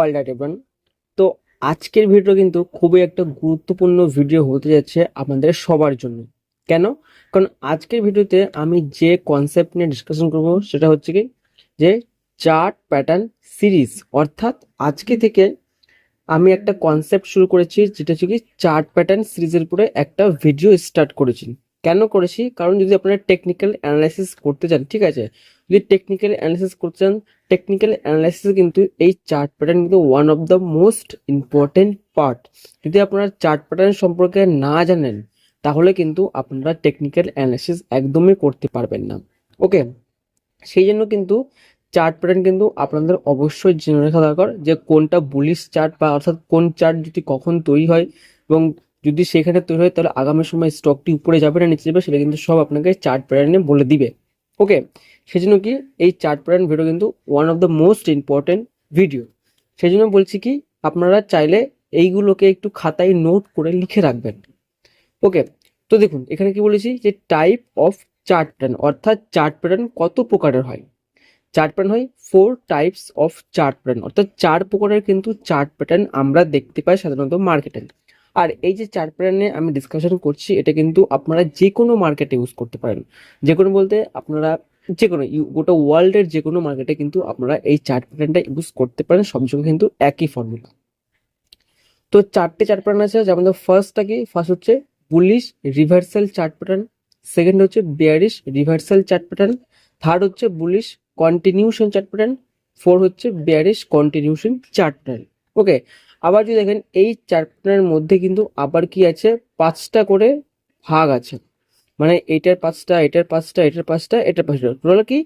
All right তো আজকের video কিন্তু খুবই একটা গুরুত্বপূর্ণ ভিডিও হতে যাচ্ছে আপনাদের সবার জন্য। কেন? কারণ আজকের ভিডিওতে আমি যে কনসেপ্ট নিয়ে ডিসকাশন করব সেটা হচ্ছে কি? যে চার্ট প্যাটার্ন সিরিজ অর্থাৎ আজকে থেকে আমি একটা কনসেপ্ট শুরু করেছি, যেটা হচ্ছে কি চার্ট প্যাটার্ন সিরিজের উপরে একটা ভিডিও স্টার্ট করেছি। কেন করেছি? কারণ যদি আপনারা টেকনিক্যাল অ্যানালাইসিস করতে চান, ঠিক আছে? যদি টেকনিক্যাল অ্যানালাইসিস করতে চান টেকনিক্যাল অ্যানালাইসিস কিন্তু এই চার্ট প্যাটার্ন কিন্তু one of the most important part যদি আপনারা চার্ট প্যাটার্ন সম্পর্কে না জানেন, তাহলে কিন্তু আপনারা টেকনিক্যাল অ্যানালাইসিস একদমই করতে পারবেন না। ওকে সেই জন্য কিন্তু চার্ট প্যাটার্ন কিন্তু আপনাদের অবশ্যই জেনে রাখা দরকার যে কোনটা বুলিশ চার্ট বা অর্থাৎ কোন চার্ট যদি কখন তৈরি হয় এবং যদি সেখানে তৈরি হয়, তাহলে আগামী সময় স্টকটি উপরে যাবে না, নিচে যাবে, সেটা কিন্তু সব আপনাকে চার্ট প্যাটার্নে বলে দিবে। ওকে সেজন্য কি এই চার্ট প্যাটার্ন ভিডিও কিন্তু one of the most important video সেই জন্য বলছি কি, আপনারা চাইলে এইগুলোকে একটু খাতায় নোট করে লিখে রাখবেন। ওকে তো দেখুন, এখানে কি বলেছি যে টাইপ অফ চার্ট প্যাটার্ন অর্থাৎ চার্ট প্যাটার্ন কত প্রকারের হয়? চার্ট প্যাটার্ন হয় four types of chart pattern অর্থাৎ চার প্রকারের কিন্তু চার্ট প্যাটার্ন আমরা দেখতে পাই সাধারণত মার্কেটে আর এই যে চার্ট প্যাটার্নে আমি ডিসকাশন করছি, এটা কিন্তু আপনারা যে কোনো মার্কেটে ইউজ করতে পারেন। যে কোনো বলতে আপনারা যে কোনো গোটা ওয়ার্ল্ডের যে কোনো মার্কেটে কিন্তু আপনারা এই চার্ট প্যাটার্নটা ইউজ করতে পারেন। সব কিন্তু একই ফর্মুলা তো চারটে চার্ট প্যাটার্ন আছে। যেমন ফার্স্টটা কি? ফার্স্ট হচ্ছে bullish reversal chart pattern second হচ্ছে bearish reversal chart pattern third হচ্ছে bullish continuation chart pattern four হচ্ছে bearish continuation chart pattern okay আবার যদি দেখেন এই চার্ট প্যাটার্নের মধ্যে কিন্তু আবার কি আছে? পাঁচটা করে ভাগ আছে। মানে এটার পাঁচটা এটার পাঁচটা এটার পাঁচটা এটার পাঁচটা। টোটাল কি?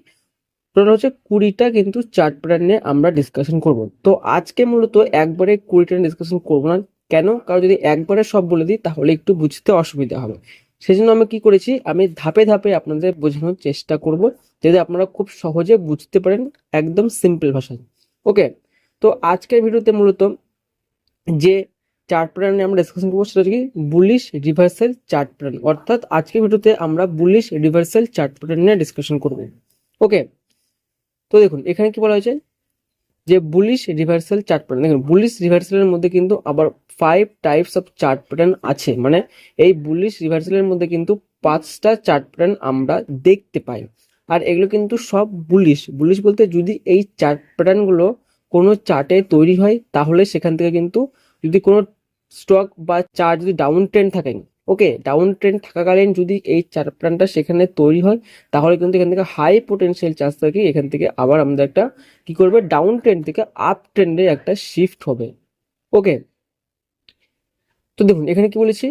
টোটাল হচ্ছে কুড়িটা কিন্তু চার্ট প্যাটার্ন নিয়ে আমরা ডিসকাশন করব। তো আজকে মূলত একবারে কুড়িটা ডিসকাশন করব না। কেন? কারণ যদি একবারে সব বলে দিই, তাহলে একটু বুঝতে অসুবিধা হবে। সেই জন্য আমি কি করেছি, আমি ধাপে ধাপে আপনাদের বোঝানোর চেষ্টা করব, যাতে আপনারা খুব সহজে বুঝতে পারেন একদম সিম্পল ভাষায়। ওকে তো আজকের ভিডিওতে মূলত যে চার্ট প্যাটার্ন নিয়ে আমরা ডিসকাশন করব, সেটা হচ্ছে বুলিশ রিভার্সাল চার্ট প্যাটার্ন অর্থাৎ আজকের ভিডিওতে আমরা বুলিশ রিভার্সাল চার্ট প্যাটার্ন নিয়ে ডিসকাশন করব। ওকে তো দেখুন, এখানে কি বলা হয়েছে? যে বুলিশ রিভার্সাল চার্ট প্যাটার্ন দেখুন বুলিশ রিভার্সালের মধ্যে কিন্তু আবার five types of chart pattern আছে। মানে এই বুলিশ রিভার্সালের মধ্যে কিন্তু পাঁচটা চার্ট প্যাটার্ন আমরা দেখতে পাই। আর এগুলো কিন্তু সব বুলিশ বুলিশ বলতে যদি এই চার্ট প্যাটার্নগুলো কোনো চার্টে তৈরি হয়, তাহলে সেখান থেকে কিন্তু যদি কোনো স্টক বা চার্ট যদি ডাউন ট্রেন্ড থাকে ওকে ডাউন ট্রেন্ড থাকাকালীন যদি এই চার প্ল্যানটা সেখানে তৈরি হয়, তাহলে কিন্তু এখান থেকে হাই পোটেনশিয়াল চার্জ থাকে এখান থেকে আবার আমাদের একটা কি করবে? ডাউন ট্রেন্ড থেকে আপ ট্রেন্ডে একটা শিফট হবে ওকে তো দেখুন, এখানে কি বলেছি?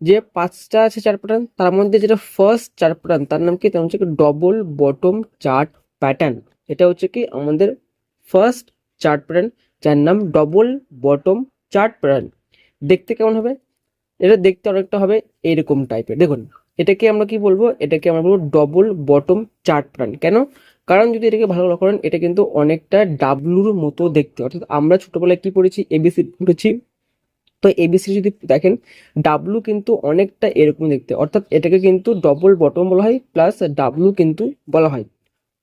যে পাঁচটা আছে চার প্যাটার্ন তার মধ্যে যেটা ফার্স্ট চার প্যাটার্ন তার নাম কি? তার হচ্ছে ডবল বটম চার্ট প্যাটার্ন এটা হচ্ছে কি আমাদের ফার্স্ট চার্ট প্যাটার্ন যার নাম ডবল বটম চার্ট প্যাটার্ন দেখতে কেমন হবে? এটা দেখতে অনেকটা হবে এরকম টাইপের দেখুন, এটাকে আমরা কি বলব? এটাকে আমরা বলব ডবল বটম চার্ট প্যাটার্ন কেন? কারণ যদি এটাকে ভালো করেন, এটা কিন্তু অনেকটা ডাবলুর মতো দেখতে। অর্থাৎ আমরা ছোটবেলায় কি পড়েছি? এবিসি পড়েছি। তো এবিসি যদি দেখেন ডাব্লু কিন্তু অনেকটা এরকম দেখতে। অর্থাৎ এটাকে কিন্তু ডবল বটম বলা হয় প্লাস ডাব্লু কিন্তু বলা হয়।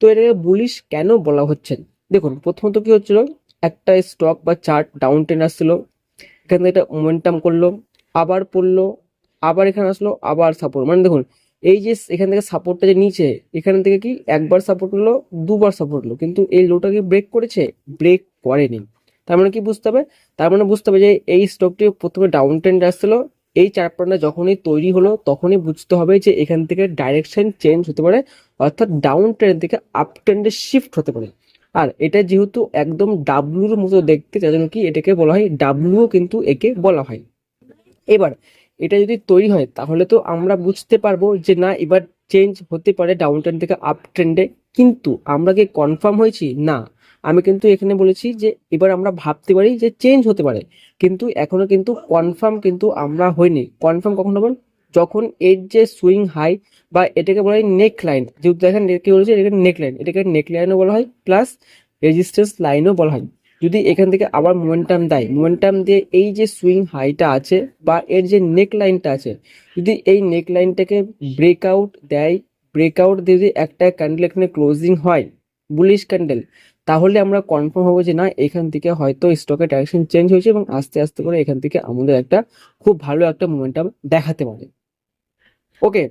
তো এটাকে বুলিশ কেন বলা হচ্ছে? দেখুন, প্রথমত কি হচ্ছিল? একটা স্টক বা চার্ট ডাউন ট্রেন আসছিল। এখান থেকে এটা মোমেন্টাম করল, আবার পড়ল, আবার এখানে আসলো, আবার সাপোর্ট মানে দেখুন, এই যে এখান থেকে সাপোর্টটা যে নিচে, এখান থেকে কি একবার সাপোর্ট হলো দুবার সাপোর্ট হলো কিন্তু এই লোটা কি ব্রেক করেছে? ব্রেক করেনি। তার মানে কি বুঝতে হবে? তার মানে বুঝতে হবে যে এই স্টকটি প্রথমে ডাউন ট্রেন্ড আসছিল, এই চার্ট প্যাটার্নটা যখনই তৈরি হলো, তখনই বুঝতে হবে যে এখান থেকে ডাইরেকশন চেঞ্জ হতে পারে, অর্থাৎ ডাউন ট্রেন্ড থেকে আপ ট্রেন্ডে শিফট হতে পারে। আর এটা যেহেতু একদম ডাব্লুর মতো দেখতে, যার জন্য কি এটাকে বলা হয়, ডাব্লুও কিন্তু একে বলা হয়। এবার, এটা যদি তৈরি হয়, তাহলে তো আমরা বুঝতে পারব যে না, এবার চেঞ্জ হতে পারে ডাউন ট্রেন্ড থেকে আপ ট্রেন্ডে কিন্তু আমরা কি কনফার্ম হয়েছি? না। আমি কিন্তু এখানে বলেছি যে, এবার আমরা ভাবতে পারি যে চেঞ্জ হতে পারে। কিন্তু এখনও কিন্তু কনফার্ম কিন্তু আমরা হইনি কনফার্ম কখন হবেন যখন এর যে সুইং হাই বা এটাকে বলা হয় নেক লাইন, যেহেতু দেখেন কি বলেছে? এটাকে নেক লাইন। এটাকে নেক লাইনও বলা হয়, প্লাস রেজিস্ট্যান্স লাইনও বলা হয়। যদি এখান থেকে আবার মোমেন্টাম দেয়, মোমেন্টাম দিয়ে এই যে সুইং হাইটা আছে বা এর যে নেক লাইনটা আছে, যদি এই নেক লাইনটাকে ব্রেকআউট দেয়, ব্রেকআউট দিয়ে যদি একটা ক্যান্ডেল এখানে ক্লোজিং হয়, বুলিশ ক্যান্ডেল, তাহলে আমরা কনফার্ম হব যে না, এখান থেকে হয়তো স্টকের ডাইরেকশন চেঞ্জ হয়েছে এবং আস্তে আস্তে করে এখান থেকে আমাদের একটা খুব ভালো একটা মোমেন্টাম দেখাতে পারে। ওকে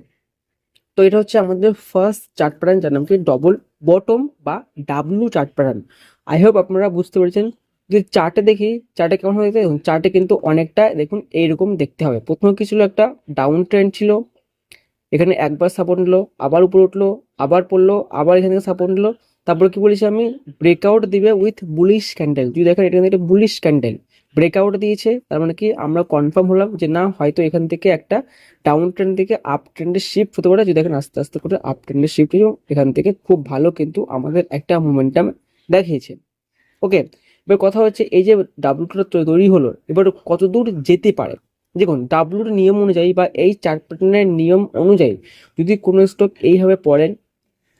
তো এটা হচ্ছে আমাদের ফার্স্ট চার্ট প্যাটার্ন যার নাম কি? ডবল বটম বা W chart pattern I hope আপনারা বুঝতে পেরেছেন যদি চার্টে দেখি, চার্টে কেমন হয়ে দেখুন, চার্টে কিন্তু অনেকটা, দেখুন, এইরকম দেখতে হবে। প্রথমে কি ছিল একটা ডাউন ট্রেন্ড ছিল। এখানে একবার সাপোর্ট নিলো, আবার উপরে উঠল, আবার পড়ল, আবার এখান থেকে সাপোর্ট নিলো। তারপরে কি বলেছি আমি? ব্রেকআউট দিবে উইথ বুলিশ ক্যান্ডেল যদি দেখেন, এটা একটা বুলিশ ক্যান্ডেল ব্রেকআউট দিয়েছে, তার মানে কি আমরা কনফার্ম হলাম যে না, হয়তো এখান থেকে একটা ডাউন ট্রেন্ড থেকে আপ ট্রেন্ডে শিফট হতে পারে। যদি দেখেন আস্তে আস্তে করে আপ ট্রেন্ডে শিফট এবং এখান থেকে খুব ভালো কিন্তু আমাদের একটা মোমেন্টাম দেখিয়েছে। ওকে এবার কথা হচ্ছে এই যে ডাব্লুটা তৈরি হলো, এবার কত দূর যেতে পারে? দেখুন ডাব্লুর নিয়ম অনুযায়ী বা এই চার্ট প্যাটার্নের নিয়ম অনুযায়ী যদি কোনো স্টক এইভাবে পড়েন,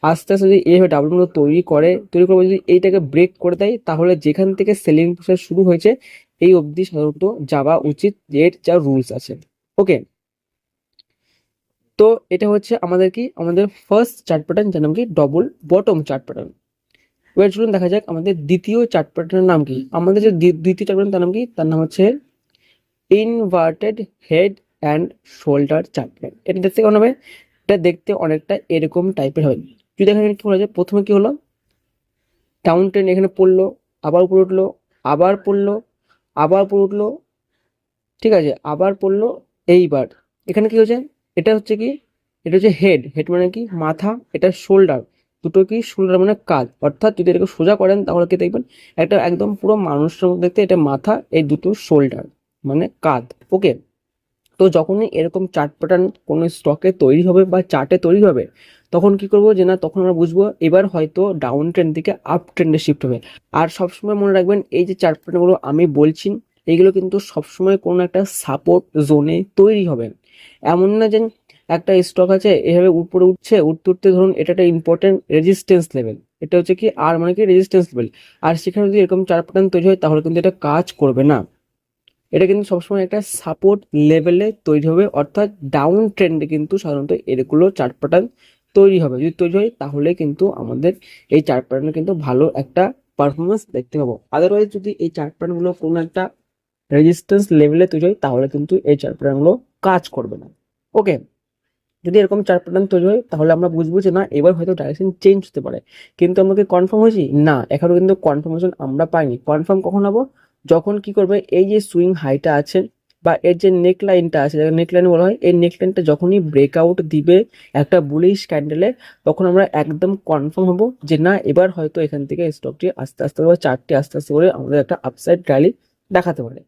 আস্তে আস্তে যদি এইভাবে ডাব্লুগুলো তৈরি করে তৈরি করে যদি এইটাকে ব্রেক করে দেয়, তাহলে যেখান থেকে সেলিং প্রসেস শুরু হয়েছে এই অবধি সাধারণত যাওয়া উচিত এর যা রুলস আছে। ওকে তো এটা হচ্ছে আমাদের কি? আমাদের ফার্স্ট চার্ট প্যাটার্ন যার নাম কি? ডবল বটম চার্ট প্যাটার্ন এবার চলুন দেখা যাক আমাদের দ্বিতীয় চার্ট প্যাটার্নের নাম কি? আমাদের যে দ্বিতীয় চার্ট প্যাটার্ন তার নাম কি? তার নাম হচ্ছে inverted head and shoulder chart pattern এটা দেখতে কেমন হবে? এটা দেখতে অনেকটা এরকম টাইপের হবে। যদি দেখেন এখানে কি হলো যায়? প্রথমে কি হলো? ডাউন ট্রেন এখানে পড়ল, আবার উপরে উঠল, আবার পড়ল আবার পড়ে উঠল ঠিক আছে, আবার পড়ল এইবার। এখানে কি হচ্ছে এটা হচ্ছে কি? এটা হচ্ছে হেড হেড মানে কি? মাথা, এটা শোল্ডার দুটো কি? শোল্ডার মানে কাজ অর্থাৎ যদি এটাকে সোজা করেন, তাহলে কি দেখবেন? একটা একদম পুরো মানুষের মধ্যে দেখতে এটা মাথা, এই দুটো শোল্ডার মানে কাঁধ। ওকে তো যখনই এরকম চার্ট প্যাটার্ন কোনো স্টকে তৈরি হবে বা চার্টে তৈরি হবে, তখন কি করব যে না, তখন আমরা বুঝব এবার হয়তো ডাউন ট্রেন্ড থেকে আপ ট্রেন্ডে শিফট হবে। আর সবসময় মনে রাখবেন, এই যে চার্ট প্যাটার্নগুলো আমি বলছি এইগুলো কিন্তু সবসময় কোনো একটা সাপোর্ট জোনে তৈরি হবে। এমন না যে একটা স্টক আছে, এভাবে উপরে উঠছে, উঠতে উঠতে ধরুন এটা একটা ইম্পর্টেন্ট রেজিস্ট্যান্স লেভেল এটা হচ্ছে কি, আর মানে কি রেজিস্ট্যান্স লেভেল আর সেখানে যদি এরকম চার প্যাটার্ন তৈরি হয়, তাহলে কিন্তু এটা কাজ করবে না। এটা কিন্তু সবসময় একটা সাপোর্ট লেভেলে তৈরি হবে, অর্থাৎ ডাউন ট্রেন্ডে কিন্তু সাধারণত এরগুলো চার্ট প্যাটার্ন তৈরি হবে। যদি তৈরি হয়, তাহলে কিন্তু আমাদের এই চার্ট প্যাটার্নে কিন্তু ভালো একটা পারফরমেন্স দেখতে পাবো। আদারওয়াইজ যদি এই চার্ট প্যাটার্নগুলো কোনো একটা রেজিস্ট্যান্স লেভেলে তৈরি হয়, তাহলে কিন্তু এই চার্ট প্যাটার্নগুলো কাজ করবে না। ওকে যদি এরকম চার প্যাটার্ন তৈরি হয়, তাহলে আমরা বুঝব যে না, এবার হয়তো ডাইরেকশন চেঞ্জ হতে পারে। কিন্তু আমরা কি কনফার্ম হয়েছি? না, এখনও কিন্তু কনফার্মেশন আমরা পাইনি। কনফার্ম কখন হব? যখন কি করবে, এই যে সুইং হাইটা আছে বা এর যে নেক লাইনটা আছে, যাকে নেক লাইন বলা হয়, এই নেক লাইনটা যখনই ব্রেকআউট দিবে একটা বুলিশ ক্যান্ডেলে তখন আমরা একদম কনফার্ম হব যে না, এবার হয়তো এখান থেকে স্টকটি আস্তে আস্তে করে চারটি আস্তে আস্তে করে আমাদের একটা আপসাইড র্যালি দেখাতে পারে।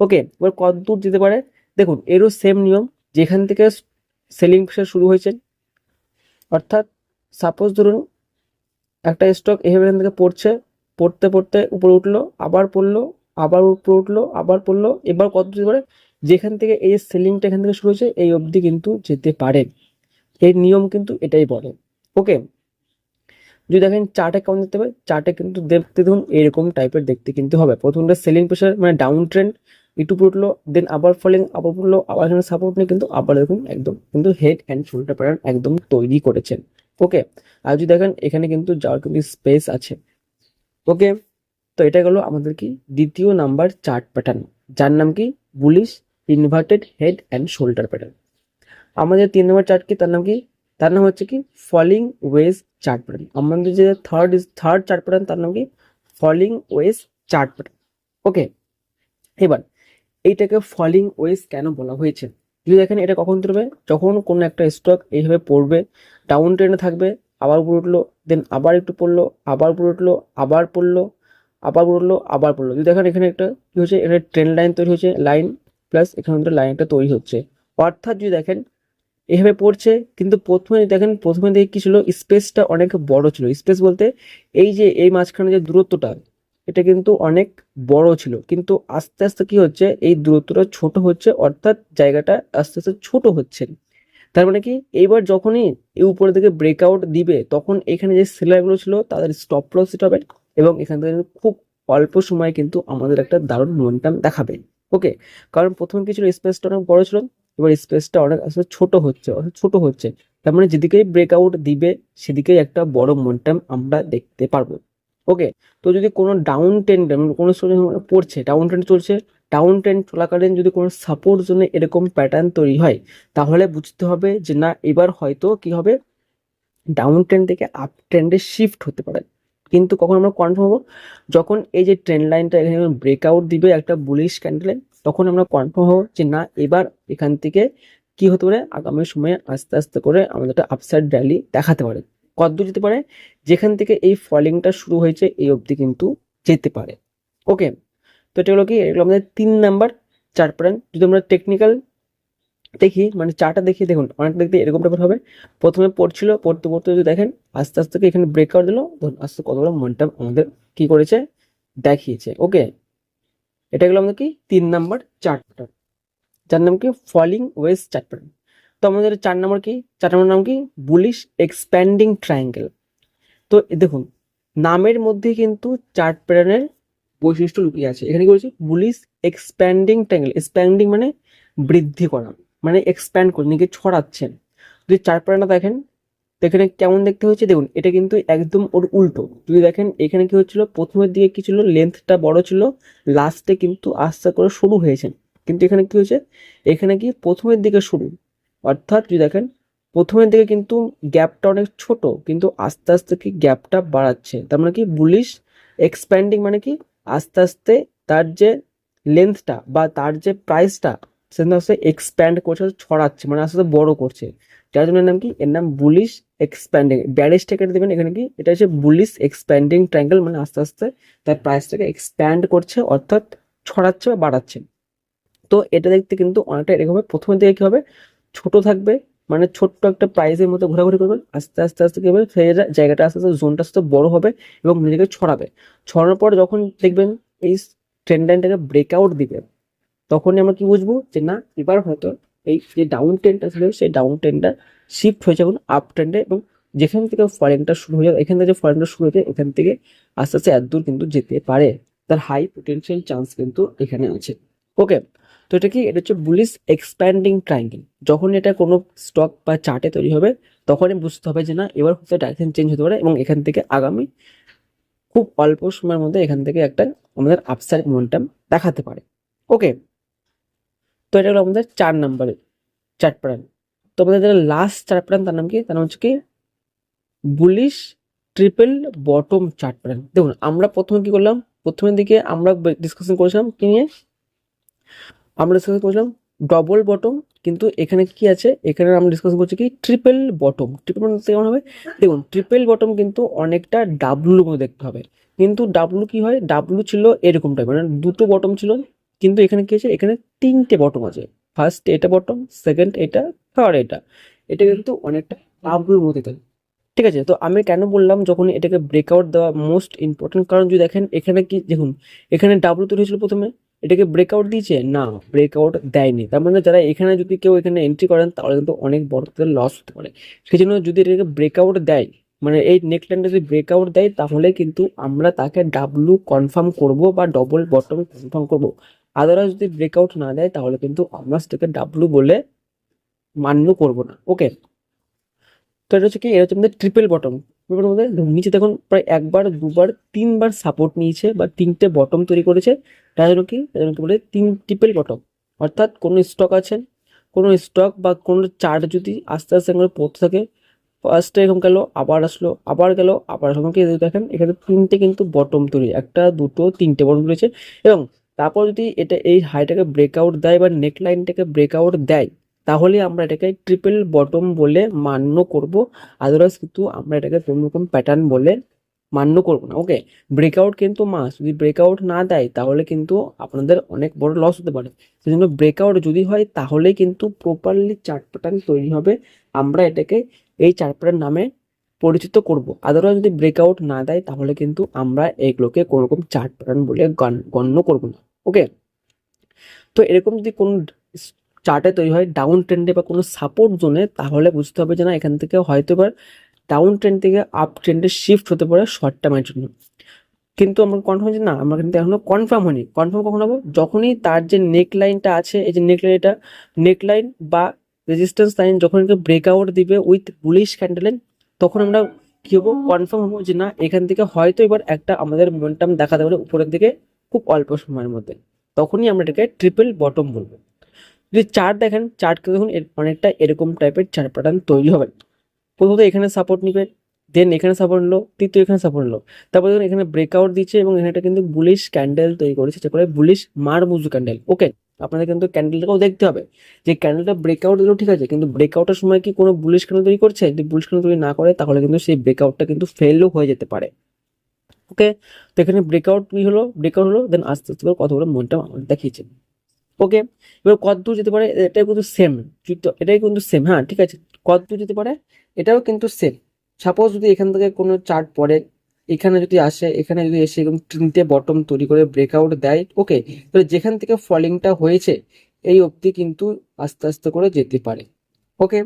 ওকে এবার কত দূর যেতে পারে? দেখুন, এরও সেম নিয়ম, যেখান থেকে সেলিং প্রেশার শুরু হয়েছে। অর্থাৎ সাপোজ ধরুন, একটা স্টক এভাবে এখান থেকে পড়ছে, পড়তে পড়তে উপরে উঠল, আবার পড়ল আবার উপরে উঠল, আবার পড়ল, এবার কত যেতে পারে যেখান থেকে এই সেলিংটা এখান থেকে শুরু হয়েছে, এই অবধি কিন্তু যেতে পারে। এর নিয়ম কিন্তু এটাই বলে। ওকে যদি দেখেন চার্টে কেমন দেখতে হবে চার্টে কিন্তু দেখতে দেখুন এরকম টাইপের দেখতে কিন্তু হবে। প্রথমটা সেলিং প্রেশার মানে ডাউন ট্রেন্ড একটু উঠল দেন আবার ফলিং আবার উঠল, আবার এখানে সাপোর্ট নিয়ে কিন্তু আবার দেখুন একদম কিন্তু হেড অ্যান্ড শোল্ডার প্যাটার্ন একদম তৈরি করেছেন। ওকে আর যদি দেখেন এখানে কিন্তু যাওয়ার কিন্তু স্পেস আছে। ওকে তো এটা গেল আমাদের কি দ্বিতীয় নাম্বার চার্ট প্যাটার্ন, যার নাম কি bullish inverted head and shoulder pattern. আমাদের তিন নম্বর চার্ট কি, তার নাম কি? তার নাম হচ্ছে কি ফলিং ওয়েজ চার্ট প্যাটার্ন। আমাদের যে থার্ড থার্ড চার্ট প্যাটার্ন, তার নাম কি falling wedge chart pattern. Okay, এবার এইটাকে ফলিং ওয়েজ কেন বলা হয়েছে? যদি দেখেন এটা কখন তুলবে? যখন কোনো একটা স্টক এইভাবে পড়বে ডাউন ট্রেনে থাকবে, আবার উপরে উঠল দেন আবার একটু পড়ল, আবার উপরে উঠল, আবার পড়ল আবার পড়ল আবার পড়ল যদি দেখেন এখানে একটা কী হচ্ছে, এখানে ট্রেন লাইন তৈরি হচ্ছে লাইন প্লাস এখানে একটা লাইন একটা তৈরি হচ্ছে। অর্থাৎ যদি দেখেন, এভাবে পড়ছে, কিন্তু প্রথমে দেখেন, প্রথমে দেখে কী ছিল স্পেসটা অনেক বড় ছিল। স্পেস বলতে এই যে, এই মাঝখানে যে দূরত্বটা, এটা কিন্তু অনেক বড় ছিল। কিন্তু আস্তে আস্তে কি হচ্ছে, এই দূরত্বটা ছোট হচ্ছে, অর্থাৎ জায়গাটা আস্তে আস্তে ছোট হচ্ছে। তার মানে কি, এইবার যখনই এই উপরের দিকে ব্রেকআউট দিবে, তখন এখানে যে সেলারগুলো ছিল, তাদের স্টপ লস হবে। এবং এখান থেকে খুব অল্প সময় কিন্তু আমাদের একটা দারুণ মোমেন্টাম দেখাবে। ওকে কারণ প্রথম কিছু স্পেসটা অনেক বড় ছিল, এবার স্পেসটা অনেক আসলে ছোট হচ্ছে ছোট হচ্ছে। তার মানে যেদিকেই ব্রেকআউট দিবে, সেদিকেই একটা বড় মোমেন্টাম আমরা দেখতে পারব। ওকে তো যদি কোনো ডাউন ট্রেন্ড কোনো সময় পড়ছে ডাউন ট্রেন্ড চলছে ডাউন ট্রেন্ড চলাকালীন যদি কোনো সাপোর্ট জোনে এরকম প্যাটার্ন তৈরি হয়, তাহলে বুঝতে হবে যে না, এবার হয়তো কি হবে? ডাউন ট্রেন্ড থেকে আপ ট্রেন্ডে শিফট হতে পারে। কিন্তু কখন আমরা কনফার্ম হব? যখন এই যে ট্রেন্ড লাইনটা এখানে ব্রেকআউট দিবে একটা বুলিশ ক্যান্ডেলে তখন আমরা কনফার্ম হব যে না, এবার এখান থেকে কি হতে পারে? আগামী সময়ে আস্তে আস্তে করে আমাদের একটা আপসাইড র্যালি দেখাতে পারে। কতদূর যেতে পারে? যেখান থেকে এই ফলিংটা শুরু হয়েছে, এই অবধি কিন্তু যেতে পারে। ওকে তো এটা হলো কি? এগুলো আমাদের তিন নাম্বার চার প্যাটার্ন যদি আমরা টেকনিক্যাল দেখি মানে চাটা দেখি, দেখুন অনেকটা দেখতে এরকম টাইপের হবে। প্রথমে পড়ছিল, পড়তে পড়তে যদি দেখেন, আস্তে আস্তে এখানে ব্রেকআউট দিল। ধরুন, আস্তে কত বড় মনটা আমাদের কি করেছে? দেখিয়েছে ওকে এটা গেলো আমাদের কি? তিন নাম্বার চার্ট প্যাটার্ন যার নাম কি? ফলিং ওয়েস চার্ট প্যাটার্ন তো আমাদের চার নাম্বার কি? চার নাম্বার নাম কি? বুলিশ এক্সপ্যান্ডিং ট্রায়াঙ্গেল তো দেখুন, নামের মধ্যে কিন্তু চার্ট প্যাটার্নের বৈশিষ্ট্য লুকিয়ে আছে। এখানে কি বলছি? বুলিশ এক্সপ্যান্ডিং ট্রায়াঙ্গেল এক্সপ্যান্ডিং মানে বৃদ্ধি করা। মানে এক্সপ্যান্ড করে নিজেকে ছড়াচ্ছেন। যদি চার প্যাটার্নটা দেখেন, এখানে কেমন দেখতে হয়েছে, দেখুন, এটা কিন্তু একদম ওর উল্টো। যদি দেখেন, এখানে কি হচ্ছিল, প্রথমের দিকে কি ছিল লেন্থটা বড় ছিল লাস্টে কিন্তু আস্তে করে শুরু হয়েছে। কিন্তু এখানে কি হয়েছে, এখানে কি প্রথমের দিকে শুরু অর্থাৎ যদি দেখেন, প্রথমের দিকে কিন্তু গ্যাপটা অনেক ছোট, কিন্তু আস্তে আস্তে কি গ্যাপটা বাড়াচ্ছে। তার মানে কি বুলিশ এক্সপ্যান্ডিং মানে কি, আস্তে আস্তে তার যে লেন্থটা বা তার যে প্রাইসটা সেটা আস্তে এক্সপ্যান্ড করছে ছড়াচ্ছে মানে আস্তে আস্তে বড় করছে। যার জন্য নাম কি? এর নাম বুলিশ এক্সপ্যান্ডিং ব্যারিজটা কেটে দেবেন, এখানে কি? এটা হচ্ছে বুলিশ এক্সপ্যান্ডিং ট্রায়াঙ্গেল মানে আস্তে আস্তে তার প্রাইসটাকে এক্সপ্যান্ড করছে, অর্থাৎ ছড়াচ্ছে বা বাড়াচ্ছে। তো এটা দেখতে কিন্তু অনেকটা এরকম হবে। প্রথমের দিকে কি হবে? ছোট থাকবে মানে ছোট্ট একটা প্রাইজের মধ্যে ঘোরাঘুরি করবেন, আস্তে আস্তে আস্তে কি হবে? সেই জায়গাটা আস্তে আস্তে জোনটা আস্তে বড় হবে এবং নিজেকে ছড়াবে। ছড়ানোর পর যখন দেখবেন এই ট্রেন্ড লাইনটাকে ব্রেকআউট দিবে তখনই আমরা কি বুঝব যে না, এবার হয়তো এই যে ডাউন ট্রেনটা ছিল সেই ডাউন ট্রেনটা শিফট হয়েছে এখন আপ ট্রেন্ডে এবং যেখান থেকে ফরেনটা শুরু হয়ে যায় এখান থেকে যে ফরেনটা শুরু হয়েছে, এখান থেকে আস্তে আস্তে এত দূর কিন্তু যেতে পারে। তার হাই পোটেনশিয়াল চান্স কিন্তু এখানে আছে। ওকে তো এটা কি? এটা হচ্ছে বুলিশ এক্সপ্যান্ডিং ট্রায়াঙ্গেল যখন এটা কোনো স্টক বা চার্টে তৈরি হবে, তখনই বুঝতে হবে যে না, এবার হয়তো ডাইরেকশন চেঞ্জ হতে পারে এবং এখান থেকে আগামী খুব অল্প সময়ের মধ্যে এখান থেকে একটা আমাদের আপসাইড মোমেন্টাম দেখাতে পারে। ওকে এটা হলো আমাদের চার নম্বরের চার্ট প্যাটার্ন তো আমাদের যেটা লাস্ট চার্ট প্যাটার্ন তার নাম কি? তার নাম হচ্ছে কি? Bullish triple bottom chart pattern দেখুন, আমরা প্রথমে কি করলাম? প্রথমের দিকে আমরা ডিসকাশন করেছিলাম কি নিয়ে? আমরা ডিসকাশন করেছিলাম ডবল বটম কিন্তু এখানে কি আছে? এখানে আমরা ডিসকাশন করছি কি? ট্রিপল বটম ট্রিপল বটম কেমন হবে? দেখুন ট্রিপল বটম কিন্তু অনেকটা ডাব্লুর মতো দেখতে হবে। কিন্তু ডাব্লু কি হয়? ডাব্লু ছিল এরকম টাইপ মানে দুটো বটম ছিল কিন্তু এখানে কি আছে এখানে তিনটে বটম আছে। ফার্স্ট এটা বটম সেকেন্ড এটা থার্ড এটা। এটা কিন্তু অনেকটা ডাব্লুর মতো দেখতে ঠিক আছে? তো আমি কেন বললাম যখন এটাকে ব্রেকআউট দেওয়া মোস্ট ইম্পর্টেন্ট কারণ যদি দেখেন এখানে কি দেখুন এখানে ডাব্লু তৈরি হয়েছিল প্রথমে। এটাকে ব্রেকআউট দিয়েছে? না ব্রেকআউট দেয়নি। তার মানে যারা এখানে যদি কেউ এখানে এন্ট্রি করেন তাহলে কিন্তু অনেক বড় তাদের লস হতে পারে। সেই জন্য যদি এটাকে ব্রেকআউট দেয় মানে এই নেকলাইনটা যদি ব্রেকআউট দেয় তাহলে কিন্তু আমরা তাকে ডাব্লু কনফার্ম করব বা ডবল বটম কনফার্ম করব। আদারওয়াইজ যদি ব্রেকআউট না দেয়, তাহলে কিন্তু আমরা সেটাকে ডাব্লু বলে মান্য করব না। ওকে তো এটা হচ্ছে কি? এটা হচ্ছে আমাদের ট্রিপল বটম মধ্যে নিচে দেখুন, প্রায় একবার, দুবার, তিনবার সাপোর্ট নিয়েছে বা তিনটে বটম তৈরি করেছে। তার জন্য কি? তার জন্য কি বলে? তিন ট্রিপল বটম অর্থাৎ কোনো স্টক আছে, কোনো স্টক বা কোনো চার্ট যদি আস্তে আস্তে করে পড়তে থাকে ফার্স্টে এরকম গেল, আবার আসলো, আবার গেল, আবার আসলো দেখেন, এখানে তিনটে কিন্তু বটম তৈরি। একটা, দুটো, তিনটে বটম রয়েছে। এবং তারপর যদি এটা এই হাইটাকে ব্রেকআউট দেয় বা নেক লাইনটাকে ব্রেকআউট দেয়, তাহলে আমরা এটাকে ট্রিপল বটম বলে মান্য করব। আদারওয়াইজ কিন্তু আমরা এটাকে কোনো রকম প্যাটার্ন বলে মান্য করব না। ওকে ব্রেকআউট কিন্তু মাস যদি ব্রেকআউট না দেয়, তাহলে কিন্তু আপনাদের অনেক বড় লস হতে পারে। সেই জন্য ব্রেকআউট যদি হয় তাহলে কিন্তু প্রপারলি চার্ট প্যাটার্ন তৈরি হবে। আমরা এটাকে এই চার্ট প্যাটার্ন নামে পরিচিত করব। আদারওয়াইজ যদি ব্রেকআউট না দেয়, তাহলে কিন্তু আমরা এগুলোকে কোনো রকম চার্ট প্যাটার্ন বলে গণ্য করব না। ওকে তো এরকম যদি কোন চার্টে তৈরি হয় ডাউন ট্রেন্ডে বা কোনো সাপোর্ট জোনে তাহলে বুঝতে হবে যে না, এখান থেকে হয়তো এবার ডাউন ট্রেন্ড থেকে আপ ট্রেন্ডে শিফট হতে পারে শর্ট টার্মের জন্য। কিন্তু আমরা কনফার্ম যে না, আমরা কিন্তু এখনও কনফার্ম হয়নি। কনফার্ম কখন হব? যখনই তার যে নেক লাইনটা আছে, এই যে নেক লাইন এটা নেক লাইন বা রেজিস্ট্যান্স লাইন যখন ব্রেকআউট দিবে উইথ বুলিশ ক্যান্ডেলেন তখন আমরা কি হব? কনফার্ম হব যে না, এখান থেকে হয়তো এবার একটা আমাদের মোমেন্টাম দেখাতে পারে উপরের দিকে। খুব অল্প সময়ের মধ্যে। তখনই আমরা এটাকে ট্রিপল বটম বলব। যদি চার্ট দেখেন চার্টকে দেখুন অনেকটা এরকম টাইপের চার্ট প্যাটার্ন তৈরি হবে। প্রথমত এখানে সাপোর্ট নিবে দেন এখানে সাপোর্ট নিলো, তৃতীয় এখানে সাপোর্ট নিলো। তারপর দেখুন, এখানে ব্রেকআউট দিচ্ছে এবং এখানে একটা কিন্তু বুলিশ ক্যান্ডেল তৈরি করেছে, যেটা করে বুলিশ মারমুজু ক্যান্ডেল ওকে আপনাদের কিন্তু ক্যান্ডেলটাকেও দেখতে হবে যে ক্যান্ডেলটা ব্রেকআউট দিলেও ঠিক আছে? কিন্তু ব্রেকআউটের সময় কি কোনো বুলিশ ক্যান্ডেল তৈরি করছে? যদি বুলিশ ক্যান্ডেল তৈরি না করে, তাহলে কিন্তু সেই ব্রেকআউটটা কিন্তু ফেলও হয়ে যেতে পারে। ওকে? তো এখানে ব্রেকআউট কি হলো? ব্রেকআউট হলো দেন আস্তে আস্তে করে কত বড় মনটা আমাদের দেখিয়েছে। ওকে? এবার কত দূর যেতে পারে? এটাই কিন্তু সেম এটাই কিন্তু সেম হ্যাঁ ঠিক আছে। কত দূর যেতে পারে? এটাও কিন্তু সেম সাপোজ যদি এখান থেকে কোনো চার্ট পড়ে, এখানে যদি আসে, এখানে যদি এসে এরকম তিনটে বটম তৈরি করে ব্রেকআউট দেয় ওকে তাহলে যেখান থেকে ফলিংটা হয়েছে, এই অবধি কিন্তু আস্তে আস্তে করে যেতে পারে ওকে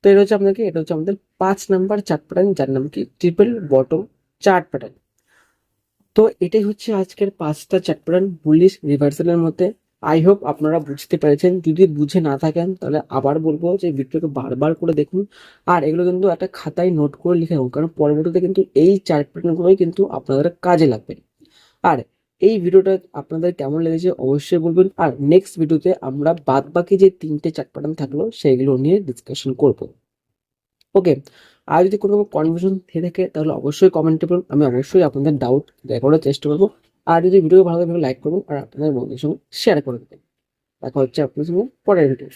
তো এটা হচ্ছে আপনাকে, এটা হচ্ছে আমাদের পাঁচ নাম্বার চার্ট প্যাটার্ন যার নাম কি? ট্রিপল বটম চার্ট প্যাটার্ন তো এটাই হচ্ছে আজকের পাঁচটা চার্ট প্যাটার্ন বুলিশ রিভার্সালের মধ্যে। আই হোপ আপনারা বুঝতে পেরেছেন। যদি বুঝে না থাকেন, তাহলে আবার বলব যে ভিডিওকে বারবার করে দেখুন। আর এগুলো কিন্তু একটা খাতায় নোট করে লিখে রাখুন, কারণ পরবর্তীতে কিন্তু এই চার্ট প্যাটার্নগুলোই কিন্তু আপনাদের কাজে লাগবে। আর এই ভিডিওটা আপনাদের কেমন লেগেছে অবশ্যই বলবেন। আর নেক্সট ভিডিওতে আমরা বাদ বাকি যে তিনটে চার্ট প্যাটার্ন থাকল, সেগুলো নিয়ে ডিসকাশন করব। ওকে আর যদি কোনো কনফিউশন থেকে থাকে, তাহলে অবশ্যই কমেন্টে বলুন। আমি অবশ্যই আপনাদের ডাউট দেখানোর চেষ্টা করব। আর যদি ভিডিও ভালো লাগে লাইক করুন। আর আপনাদের বন্ধুদের সঙ্গে শেয়ার করে দেবেন। দেখা হচ্ছে আপনাদের সঙ্গে পরের ভিডিও